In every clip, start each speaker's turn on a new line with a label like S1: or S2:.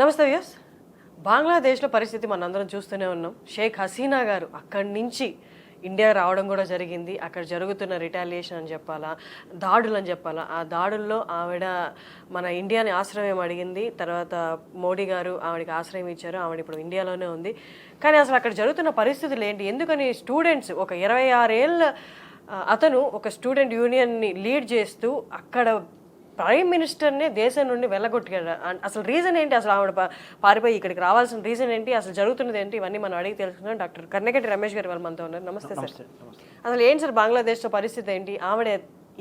S1: నమస్తే వ్యూస్. బంగ్లాదేశ్లో పరిస్థితి మనందరం చూస్తూనే ఉన్నాం. షేక్ హసీనా గారు అక్కడి నుంచి ఇండియా రావడం కూడా జరిగింది. అక్కడ జరుగుతున్న రిటాలియేషన్ అని చెప్పాలా దాడులు అని చెప్పాలా ఆ దాడుల్లో ఆవిడ మన ఇండియాని ఆశ్రయం అడిగింది. తర్వాత మోడీ గారు ఆవిడకి ఆశ్రయం ఇచ్చారు. ఆవిడ ఇప్పుడు ఇండియాలోనే ఉంది. కానీ అసలు అక్కడ జరుగుతున్న పరిస్థితులు ఏంటి? ఎందుకని స్టూడెంట్స్ ఒక ఇరవై ఆరేళ్ళ అతను ఒక స్టూడెంట్ యూనియన్ని లీడ్ చేస్తూ అక్కడ ప్రైమ్ మినిస్టర్నే దేశం నుండి వెళ్ళగొట్టాడు అసలు రీజన్ ఏంటి? అసలు ఆవిడ పారిపోయి ఇక్కడికి రావాల్సిన రీజన్ ఏంటి? అసలు జరుగుతున్నది ఏంటి? ఇవన్నీ మనం అడిగి తెలుసుకుందాం. డాక్టర్ కన్నగట్టి రమేష్ గారు వాళ్ళు మనతో ఉన్నారు. నమస్తే సార్. అసలు ఏంటి సార్ బంగ్లాదేశ్లో పరిస్థితి ఏంటి? ఆవిడ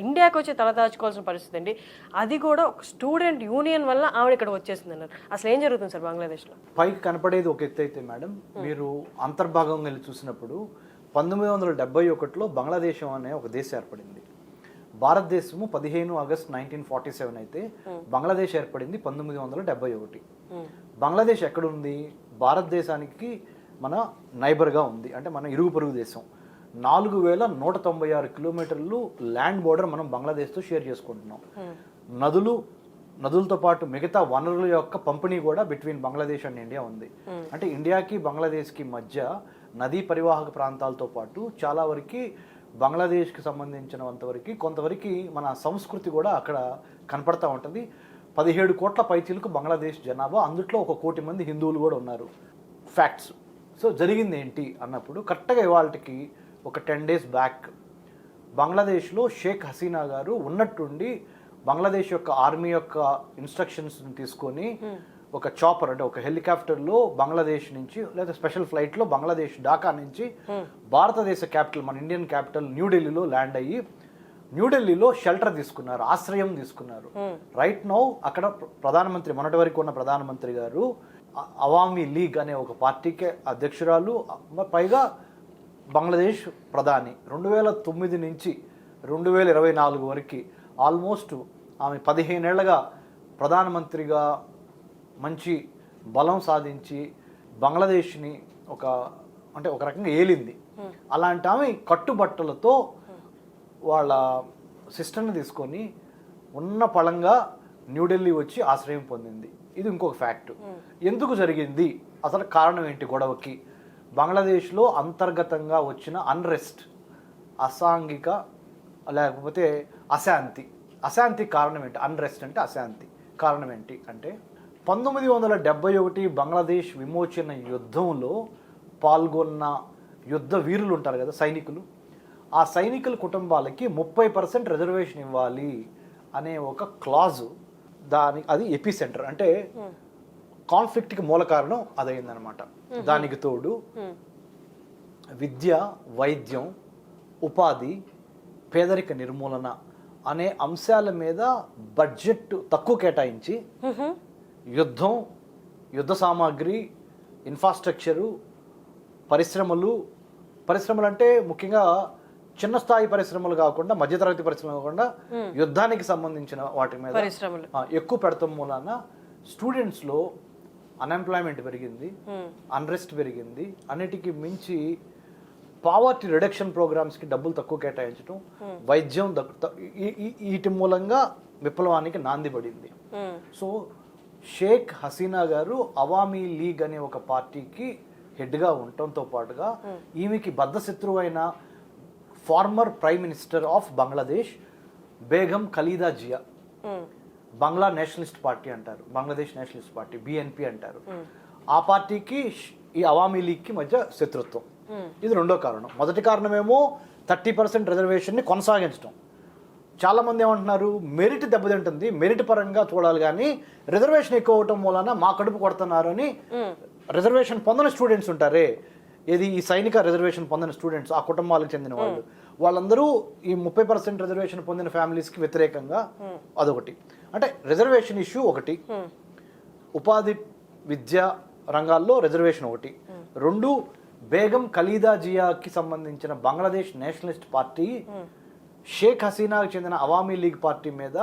S1: ఇండియాకి వచ్చి తలదాచుకోవాల్సిన పరిస్థితి ఏంటి? అది కూడా ఒక స్టూడెంట్ యూనియన్ వల్ల ఆవిడ ఇక్కడ వచ్చేసింది అన్నారు. అసలు ఏం జరుగుతుంది సార్ బంగ్లాదేశ్లో?
S2: పైకి కనపడేది ఒక ఎత్తు అయితే మేడం మీరు అంతర్భాగం వెళ్ళి చూసినప్పుడు పంతొమ్మిది వందల డెబ్బై ఒకటిలో బంగ్లాదేశం అనే ఒక దేశం ఏర్పడింది. భారతదేశము పదిహేను ఆగస్ట్ నైన్టీన్ ఫార్టీ సెవెన్ అయితే బంగ్లాదేశ్ ఏర్పడింది పంతొమ్మిది వందల డెబ్బై ఒకటి. బంగ్లాదేశ్ ఎక్కడుంది? భారతదేశానికి మన నైబర్గా ఉంది. అంటే మన ఇరుగు పొరుగు దేశం. నాలుగు వేల నూట తొంభై ఆరు కిలోమీటర్లు ల్యాండ్ బోర్డర్ మనం బంగ్లాదేశ్తో షేర్ చేసుకుంటున్నాం. నదులు నదులతో పాటు మిగతా వనరుల యొక్క పంపిణీ కూడా బిట్వీన్ బంగ్లాదేశ్ అండ్ ఇండియా ఉంది. అంటే ఇండియాకి బంగ్లాదేశ్కి మధ్య నదీ పరివాహక ప్రాంతాలతో పాటు చాలా వరకు బంగ్లాదేశ్కి సంబంధించినంత వరకు కొంతవరకు మన సంస్కృతి కూడా అక్కడ కనపడతా ఉంటుంది. పదిహేడు కోట్ల పైచీలకు బంగ్లాదేశ్ జనాభా అందుట్లో ఒక కోటి మంది హిందువులు కూడా ఉన్నారు. ఫ్యాక్ట్స్ సో జరిగింది ఏంటి అన్నప్పుడు కరెక్ట్గా ఇవాళకి ఒక టెన్ డేస్ బ్యాక్ బంగ్లాదేశ్లో షేక్ హసీనా గారు ఉన్నట్టుండి బంగ్లాదేశ్ యొక్క ఆర్మీ యొక్క ఇన్స్ట్రక్షన్స్ తీసుకొని ఒక చాపర్ అంటే ఒక హెలికాప్టర్లో బంగ్లాదేశ్ నుంచి లేదా స్పెషల్ ఫ్లైట్లో బంగ్లాదేశ్ ఢాకా నుంచి భారతదేశ క్యాపిటల్ మన ఇండియన్ క్యాపిటల్ న్యూఢిల్లీలో ల్యాండ్ అయ్యి న్యూఢిల్లీలో షెల్టర్ తీసుకున్నారు ఆశ్రయం తీసుకున్నారు. రైట్ నౌ అక్కడ ప్ర- ప్రధానమంత్రి మొన్నటి వరకు ఉన్న ప్రధానమంత్రి గారు అవామీ లీగ్ అనే ఒక పార్టీకి అధ్యక్షురాలు పైగా బంగ్లాదేశ్ ప్రధాని. రెండు వేల తొమ్మిది నుంచి రెండు వేల ఇరవై నాలుగు వరకు ఆల్మోస్ట్ ఆమె పదిహేనేళ్ళుగా ప్రధానమంత్రిగా మంచి బలం సాధించి బంగ్లాదేశ్ని ఒక అంటే ఒక రకంగా ఏలింది. అలాంటి ఆమె కట్టుబట్టలతో వాళ్ళ సిస్టర్ని తీసుకొని ఉన్న పళంగా న్యూఢిల్లీ వచ్చి ఆశ్రయం పొందింది. ఇది ఇంకొక ఫ్యాక్ట్. ఎందుకు జరిగింది? అసలు కారణం ఏంటి గొడవకి? బంగ్లాదేశ్లో అంతర్గతంగా వచ్చిన అన్రెస్ట్ అసాంఘిక లేకపోతే అశాంతి. అశాంతి కారణం ఏంటి? అన్రెస్ట్ అంటే అశాంతి. కారణం ఏంటి అంటే పంతొమ్మిది వందల డెబ్బై ఒకటి బంగ్లాదేశ్ విమోచన యుద్ధంలో పాల్గొన్న యుద్ధ వీరులు ఉంటారు కదా సైనికులు. ఆ సైనికుల కుటుంబాలకి ముప్పై పర్సెంట్ రిజర్వేషన్ ఇవ్వాలి అనే ఒక క్లాజు దాని అది ఎపి సెంటర్ అంటే కాన్ఫ్లిక్ట్కి మూల కారణం అదైందనమాట దానికి తోడు విద్య వైద్యం ఉపాధి పేదరిక నిర్మూలన అనే అంశాల మీద బడ్జెట్ తక్కువ కేటాయించి యుద్ధం యుద్ధ సామాగ్రి ఇన్ఫ్రాస్ట్రక్చరు పరిశ్రమలు. పరిశ్రమలు అంటే ముఖ్యంగా చిన్న స్థాయి పరిశ్రమలు కాకుండా మధ్యతరగతి పరిశ్రమలు కాకుండా యుద్ధానికి సంబంధించిన వాటి మీద ఎక్కువ పెడతాం మూలాన స్టూడెంట్స్లో అన్ఎంప్లాయ్మెంట్ పెరిగింది అన్రెస్ట్ పెరిగింది. అన్నిటికీ మించి పావర్టీ రిడక్షన్ ప్రోగ్రామ్స్కి డబ్బులు తక్కువ కేటాయించడం వైద్యం వీటి మూలంగా విప్లవానికి నాంది పడింది. సో షేక్ హసీనా గారు అవామీ లీగ్ అనే ఒక పార్టీకి హెడ్గా ఉండటంతో పాటుగా ఈమెకి బద్ధశత్రువు అయిన former prime minister of Bangladesh Begum Khaleda Zia. Bangla nationalist party అంటారు బంగ్లాదేశ్ నేషనలిస్ట్ పార్టీ బిఎన్పి అంటారు. ఆ పార్టీకి ఈ అవామీ లీగ్కి మధ్య శత్రుత్వం. ఇది రెండో కారణం. మొదటి కారణమేమో థర్టీ పర్సెంట్ రిజర్వేషన్ని కొనసాగించడం చాలా మంది ఏమంటున్నారు మెరిట్ దెబ్బతింటుంది మెరిట్ పరంగా చూడాలి కానీ రిజర్వేషన్ ఎక్కువ అవటం మూలన మా కడుపు కొడుతున్నారు అని రిజర్వేషన్ పొందని స్టూడెంట్స్ ఉంటారే? ఏది ఈ సైనిక రిజర్వేషన్ పొందిన స్టూడెంట్స్ ఆ కుటుంబాలకు చెందిన వాళ్ళు. వాళ్ళందరూ ఈ ముప్పై పర్సెంట్ రిజర్వేషన్ పొందిన ఫ్యామిలీస్కి వ్యతిరేకంగా అదొకటి. అంటే రిజర్వేషన్ ఇష్యూ ఒకటి. ఉపాధి విద్య రంగాల్లో రిజర్వేషన్ ఒకటి. రెండు బేగం ఖలీదా జియాకి సంబంధించిన బంగ్లాదేశ్ నేషనలిస్ట్ పార్టీ షేక్ హసీనాకు చెందిన అవామీ లీగ్ పార్టీ మీద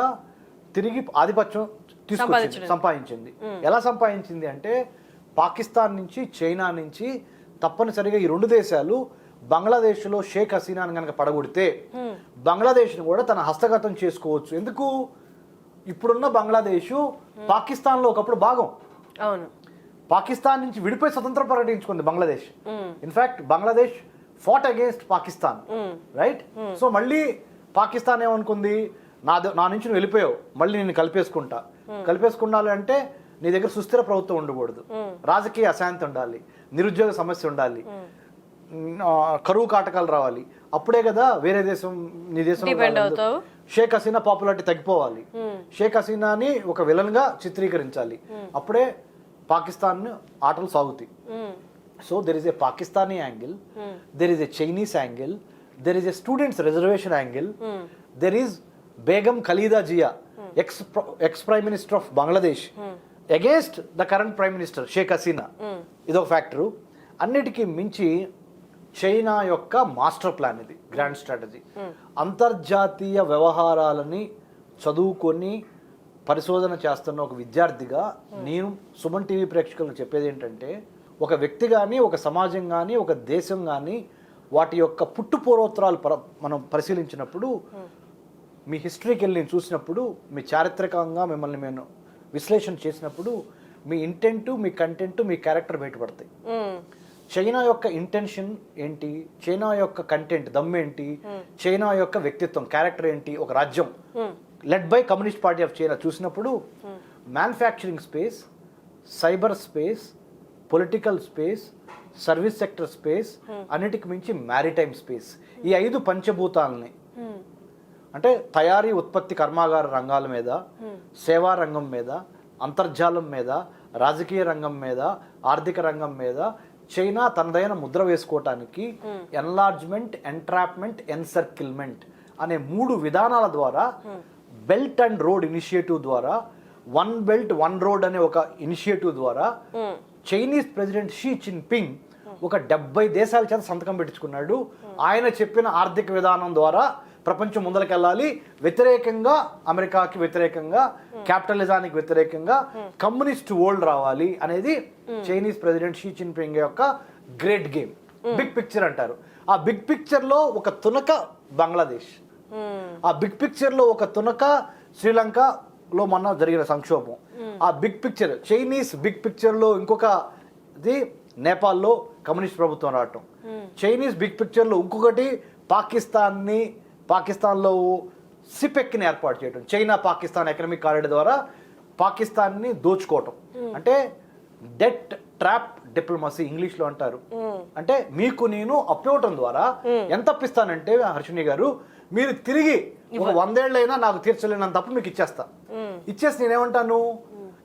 S2: తిరిగి ఆధిపత్యం తీసుకొచ్చింది సంపాదించింది. ఎలా సంపాదించింది అంటే పాకిస్తాన్ నుంచి చైనా నుంచి తప్పనిసరిగా ఈ రెండు దేశాలు బంగ్లాదేశ్లో షేక్ హసీనాని కనుక పడగొడితే బంగ్లాదేశ్ని కూడా తన హస్తగతం చేసుకోవచ్చు. ఎందుకు? ఇప్పుడున్న బంగ్లాదేశ్ పాకిస్తాన్లో ఒకప్పుడు భాగం.
S1: అవును.
S2: పాకిస్తాన్ నుంచి విడిపోయి స్వతంత్రం ప్రకటించుకుంది Bangladesh. In fact Bangladesh fought against Pakistan. Right so మళ్ళీ పాకిస్తాన్ ఏమనుకుంది నా ద- నా నుంచి నువ్వు వెళ్ళిపోయావు మళ్ళీ నేను కలిపేసుకుంటా. కలిపేసుకున్నాలి అంటే నీ దగ్గర సుస్థిర ప్రభుత్వం ఉండకూడదు. రాజకీయ అశాంతి ఉండాలి నిరుద్యోగ సమస్య ఉండాలి కరువు కాటకాలు రావాలి. అప్పుడే కదా వేరే దేశం నీ దేశం. షేక్ హసీనా పాపులారిటీ తగ్గిపోవాలి. షేక్ హసీనాని ఒక విలన్గా చిత్రీకరించాలి అప్పుడే పాకిస్తాన్ ఆటలు సాగుతాయి. So there is a Pakistani angle there is a Chinese angle there is a students reservation angle there is Begum Khaleda Zia ex ex prime minister of Bangladesh against the current prime minister Sheikh Hasina ఇదొక factor అన్నిటికీ మించి China యొక్క master plan ఇది grand strategy అంతర్జాతీయ వ్యవహారాలని చదువుకొని పరిశోధన చేస్తున్న ఒక విద్యార్థిగా నేను సుమన్ టీవీ ప్రేక్షకులకు చెప్పేది ఏంటంటే ఒక వ్యక్తి కానీ ఒక సమాజం కానీ ఒక దేశం కానీ వాటి యొక్క పుట్టు పూర్వోత్తరాలు పర మనం పరిశీలించినప్పుడు మీ హిస్టరీకి వెళ్ళి నేను చూసినప్పుడు మీ చారిత్రకంగా మిమ్మల్ని నేను విశ్లేషణ చేసినప్పుడు మీ ఇంటెంట్ మీ కంటెంట్ మీ క్యారెక్టర్ బయటపడతాయి. చైనా యొక్క ఇంటెన్షన్ ఏంటి? చైనా యొక్క కంటెంట్ దమ్ ఏంటి? చైనా యొక్క వ్యక్తిత్వం క్యారెక్టర్ ఏంటి? ఒక రాజ్యం. Led by communist party of China చూసినప్పుడు manufacturing space cyber space political space service sector space అన్నిటికి మించి మ్యారిటైమ్ స్పేస్. ఈ ఐదు పంచభూతాలని
S1: ఉమ్,
S2: అంటే తయారీ ఉత్పత్తి కర్మాగార రంగాల మీద సేవా రంగం మీద అంతర్జాలం మీద రాజకీయ రంగం మీద ఆర్థిక రంగం మీద చైనా తనదైన ముద్ర వేసుకోవటానికి ఎన్లార్జ్మెంట్ ఎంట్రాప్మెంట్ ఎన్సర్కిల్మెంట్ అనే మూడు విధానాల ద్వారా బెల్ట్ అండ్ రోడ్ ఇనిషియేటివ్ ద్వారా వన్ బెల్ట్ వన్ రోడ్ అనే ఒక ఇనిషియేటివ్ ద్వారా చైనీస్ ప్రెసిడెంట్ షీ జిన్పింగ్ ఒక డెబ్బై దేశాల చేత సంతకం పెట్టించుకున్నాడు. ఆయన చెప్పిన ఆర్థిక విధానం ద్వారా ప్రపంచం ముందరకెళ్ళాలి. వ్యతిరేకంగా అమెరికాకి వ్యతిరేకంగా క్యాపిటలిజానికి వ్యతిరేకంగా కమ్యూనిస్ట్ వరల్డ్ రావాలి అనేది చైనీస్ ప్రెసిడెంట్ షీ జిన్పింగ్ యొక్క గ్రేట్ గేమ్. బిగ్ పిక్చర్ అంటారు. ఆ బిగ్ పిక్చర్లో ఒక తునక బంగ్లాదేశ్. ఆ బిగ్ పిక్చర్లో ఒక తునక శ్రీలంకలో మొన్న జరిగిన సంక్షోభం. ఆ బిగ్ పిక్చర్ చైనీస్ బిగ్ పిక్చర్లో ఇంకొక ఇది నేపాల్లో కమ్యూనిస్ట్ ప్రభుత్వం రావటం. చైనీస్ బిగ్ పిక్చర్లో ఇంకొకటి పాకిస్తాన్ని పాకిస్తాన్లో సిపెక్ని ఏర్పాటు చేయడం చైనా పాకిస్తాన్ ఎకనామిక్ కారిడార్ ద్వారా పాకిస్తాన్ని దోచుకోవటం. అంటే డెట్ ట్రాప్ డిప్లొమసీ ఇంగ్లీష్లో అంటారు. అంటే మీకు నేను అప్పివ్వటం ద్వారా ఎంత అప్పిస్తానంటే హర్షిని గారు మీరు తిరిగి ఒక వందేళ్ళైనా నాకు తీర్చలేనంత అప్పు మీకు ఇచ్చేస్తా. ఇచ్చేసి నేనేమంటాను?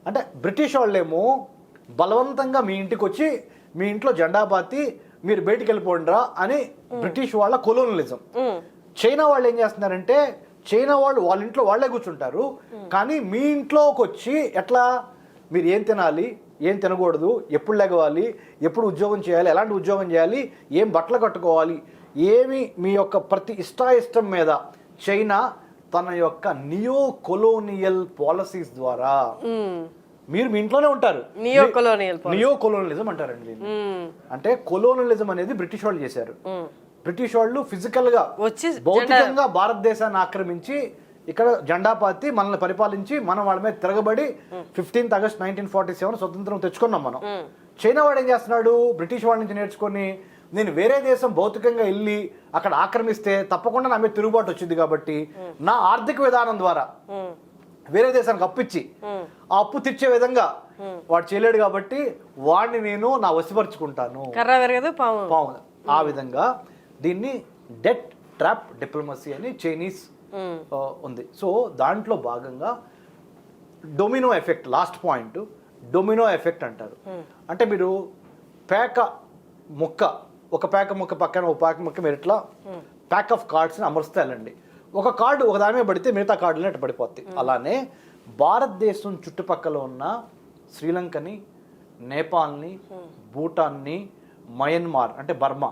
S2: అంటే బ్రిటిష్ వాళ్ళేమో బలవంతంగా మీ ఇంటికి వచ్చి మీ ఇంట్లో జెండా పాతి మీరు బయటికి వెళ్ళిపోండిరా అని బ్రిటిష్ వాళ్ళ కొలోనలిజం. చైనా వాళ్ళు ఏం చేస్తున్నారంటే చైనా వాళ్ళు వాళ్ళ ఇంట్లో వాళ్ళే కూర్చుంటారు. కానీ మీ ఇంట్లోకి వచ్చి ఎట్లా? మీరు ఏం తినాలి? ఏం తినకూడదు? ఎప్పుడు లెగవాలి ఎప్పుడు ఉద్యోగం చేయాలి? ఎలాంటి ఉద్యోగం చేయాలి? ఏం బట్టలు కట్టుకోవాలి? ఏమి మీ యొక్క ప్రతి ఇష్టాయిష్టం మీద చైనా తన యొక్క నియో కొలోనియల్ పాలసీస్ ద్వారా మీరు మీ ఇంట్లోనే ఉంటారు.
S1: నియో
S2: కొలోనలిజం అంటారండి అంటే కొలోనలిజం అనేది బ్రిటిష్ వాళ్ళు చేశారు. బ్రిటిష్ వాళ్ళు ఫిజికల్గా
S1: వచ్చి
S2: భౌతికంగా భారతదేశాన్ని ఆక్రమించి ఇక్కడ జెండా పాతి మనల్ని పరిపాలించి మనం వాళ్ళ మీద తిరగబడి fifteenth August nineteen forty seven స్వతంత్రం తెచ్చుకున్నాం మనం. చైనా వాడు ఏం చేస్తున్నాడు? బ్రిటిష్ వాళ్ళ నుంచి నేర్చుకొని నేను వేరే దేశం భౌతికంగా వెళ్ళి అక్కడ ఆక్రమిస్తే తప్పకుండా నా మీద తిరుగుబాటు వచ్చింది కాబట్టి నా ఆర్థిక విధానం ద్వారా వేరే దేశానికి అప్పు ఇచ్చి ఆ అప్పు తీర్చే విధంగా వాడు చేయలేడు కాబట్టి వాడిని నేను నా
S1: పాము.
S2: ఆ విధంగా దీన్ని డెట్ ట్రాప్ డిప్లొమసీ అని చైనీస్ ఉంది. సో దాంట్లో భాగంగా domino effect last point domino effect అంటారు. అంటే మీరు పేక ముక్క ఒక పేక ముక్క పక్కన ఒక పేక ముక్క మీరు ఇట్లా ప్యాక్ ఆఫ్ కార్డ్స్ని అమరుస్తే వెళ్ళండి. ఒక కార్డు ఒక దాని మీద పడితే మిగతా కార్డులు అట్లా పడిపోతాయి. అలానే భారతదేశం చుట్టుపక్కల ఉన్న శ్రీలంకని నేపాల్ని భూటాన్ని మయన్మార్ అంటే బర్మా.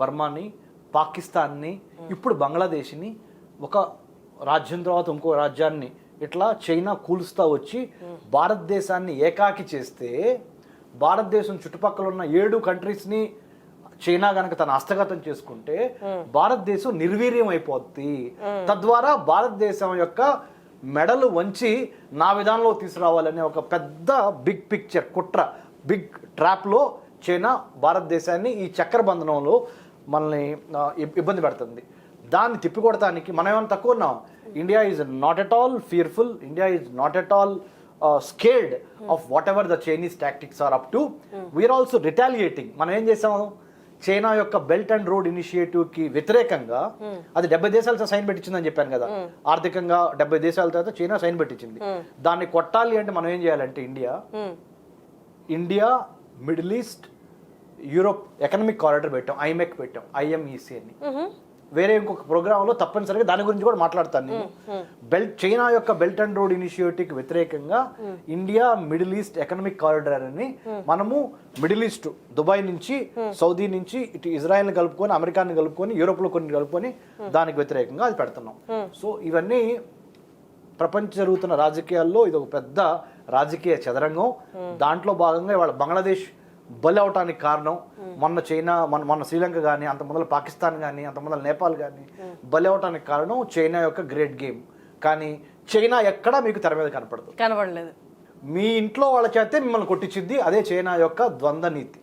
S2: బర్మాని పాకిస్తాన్ని ఇప్పుడు బంగ్లాదేశ్ని ఒక రాజ్యం తర్వాత ఇంకో రాజ్యాన్ని ఇట్లా చైనా కూలుస్తా వచ్చి భారతదేశాన్ని ఏకాకి చేస్తే భారతదేశం చుట్టుపక్కల ఉన్న ఏడు కంట్రీస్ని చైనా గనక తన హస్తగతం చేసుకుంటే భారతదేశం నిర్వీర్యం అయిపోద్ది. తద్వారా భారతదేశం యొక్క మెడలు వంచి నా విధానంలో తీసుకురావాలనే ఒక పెద్ద బిగ్ పిక్చర్ కుట్ర బిగ్ ట్రాప్లో చైనా భారతదేశాన్ని ఈ చక్ర బంధనంలో మనల్ని ఇబ్బంది పెడుతుంది. దాన్ని తిప్పికొడటానికి మనం ఏమైనా తక్కువ ఉన్నాం India is not at all fearful India is not at all scared of whatever the Chinese tactics are up to we are also retaliating మనం ఏం చేసాము? చైనా యొక్క బెల్ట్ అండ్ రోడ్ ఇనిషియేటివ్కి వ్యతిరేకంగా అది డెబ్బై దేశాలతో సైన్ పెట్టించిందని చెప్పాను కదా. ఆర్థికంగా డెబ్బై దేశాల తర్వాత చైనా సైన్ పెట్టించింది. దాన్ని కొట్టాలి అంటే మనం ఏం చేయాలంటే India India middle east Europe economic corridor పెట్టాం ఐమెక్ పెట్టాం ఐఎంఈసి అని. వేరే ఇంకొక ప్రోగ్రాంలో తప్పనిసరిగా దాని గురించి కూడా మాట్లాడతాను నేను. బెల్ట్ చైనా యొక్క బెల్ట్ అండ్ రోడ్ ఇనిషియేటివ్కి వ్యతిరేకంగా India middle east economic corridor అని మనము మిడిల్ ఈస్ట్ దుబాయ్ నుంచి సౌదీ నుంచి ఇటు ఇజ్రాయెల్ని కలుపుకొని అమెరికాని కలుపుకొని యూరోప్లో కొన్ని కలుపుకొని దానికి వ్యతిరేకంగా అది పెడుతున్నాం. సో ఇవన్నీ ప్రపంచ జరుగుతున్న రాజకీయాల్లో ఇది ఒక పెద్ద రాజకీయ చదరంగం. దాంట్లో భాగంగా ఇవాళ బంగ్లాదేశ్ బలి అవటానికి కారణం. మొన్న చైనా మన మొన్న శ్రీలంక కానీ అంత మొదలు పాకిస్తాన్ కానీ అంత మొదలు నేపాల్ కానీ బలి అవటానికి కారణం చైనా యొక్క గ్రేట్ గేమ్. కానీ చైనా ఎక్కడా మీకు తెర మీద కనపడదు.
S1: కనబడలేదు.
S2: మీ ఇంట్లో వాళ్ళ చేతే మిమ్మల్ని కొట్టించింది అదే చైనా యొక్క ద్వంద్వ నీతి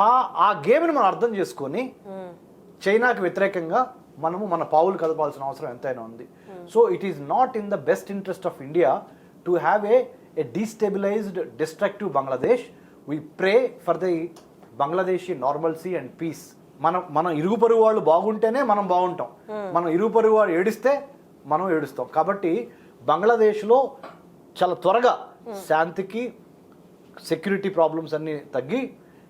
S2: ఆ ఆ గేమ్ని మనం అర్థం చేసుకొని చైనాకి వ్యతిరేకంగా మనము మన పావులు కదపాల్సిన అవసరం ఎంతైనా ఉంది. So it is not in the best interest of India to have a a destabilised destructive Bangladesh we pray for the Bangladeshi normalcy and peace మనం మనం ఇరుగు పొరుగు వాళ్ళు బాగుంటేనే మనం బాగుంటాం. మనం ఇరుగు పొరుగు వాళ్ళు ఏడిస్తే మనం ఏడుస్తాం. కాబట్టి బంగ్లాదేశ్లో చాలా త్వరగా శాంతికి సెక్యూరిటీ ప్రాబ్లమ్స్ అన్నీ తగ్గి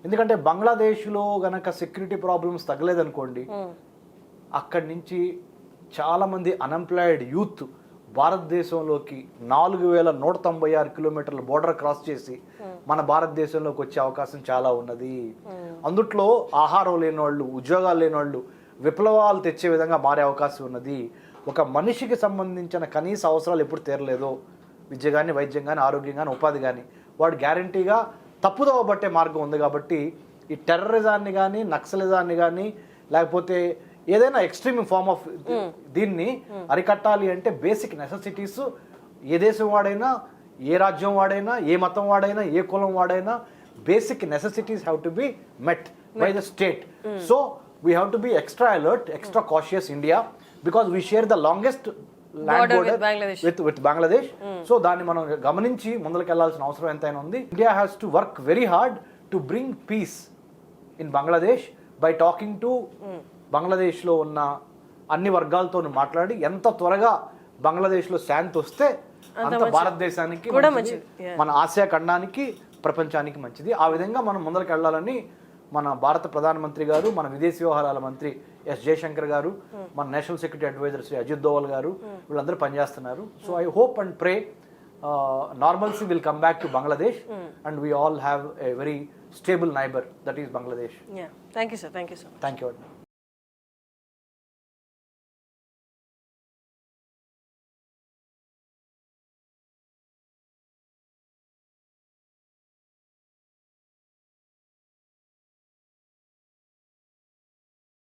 S2: ఎందుకంటే బంగ్లాదేశ్లో గనక సెక్యూరిటీ ప్రాబ్లమ్స్ తగ్గలేదనుకోండి
S1: ఉమ్.
S2: అక్కడి నుంచి చాలామంది అన్ఎంప్లాయిడ్ యూత్ భారతదేశంలోకి నాలుగు వేల నూట తొంభై ఆరు కిలోమీటర్ల బోర్డర్ క్రాస్ చేసి మన భారతదేశంలోకి వచ్చే అవకాశం చాలా ఉన్నది. అందుట్లో ఆహారం లేని వాళ్ళు ఉద్యోగాలు లేని వాళ్ళు విప్లవాలు తెచ్చే విధంగా మారే అవకాశం ఉన్నది. ఒక మనిషికి సంబంధించిన కనీస అవసరాలు ఎప్పుడు తీరలేదో. విద్య కానీ వైద్యం కానీ ఆరోగ్యం కానీ ఉపాధి కానీ వాడు గ్యారంటీగా తప్పుదోవ పట్టే మార్గం ఉంది కాబట్టి ఈ టెర్రరిజాన్ని కానీ నక్సలిజాన్ని కానీ లేకపోతే ఏదైనా ఎక్స్ట్రీమ్ ఫార్మ్ ఆఫ్ దీన్ని అరికట్టాలి అంటే బేసిక్ నెసెసిటీస్ ఏ దేశం వాడైనా ఏ రాజ్యం వాడైనా ఏ మతం వాడైనా ఏ కులం వాడైనా basic necessities have to be met by the state so we have to be extra alert extra cautious India because we share the longest land border. With with Bangladesh so దాన్ని మనం గమనించి ముందరికి వెళ్ళాల్సిన అవసరం ఎంతైనా ఉంది. India has to work very hard to bring peace in Bangladesh by talking to బంగ్లాదేశ్లో ఉన్న అన్ని వర్గాలతో మాట్లాడి ఎంత త్వరగా బంగ్లాదేశ్లో శాంతి వస్తే అంత భారతదేశానికి. మన ఆసియా ఖండానికి ప్రపంచానికి మంచిది. ఆ విధంగా మనం ముందరికి వెళ్ళాలని మన భారత ప్రధానమంత్రి గారు మన విదేశీ వ్యవహారాల మంత్రి ఎస్ జయశంకర్ గారు మన national security adviser Shri Ajit Doval గారు వీళ్ళందరూ పనిచేస్తున్నారు. So I hope and pray normalcy will come back to Bangladesh and we all have a very stable neighbour that is Bangladesh
S1: thank you sir thank you so
S2: thank you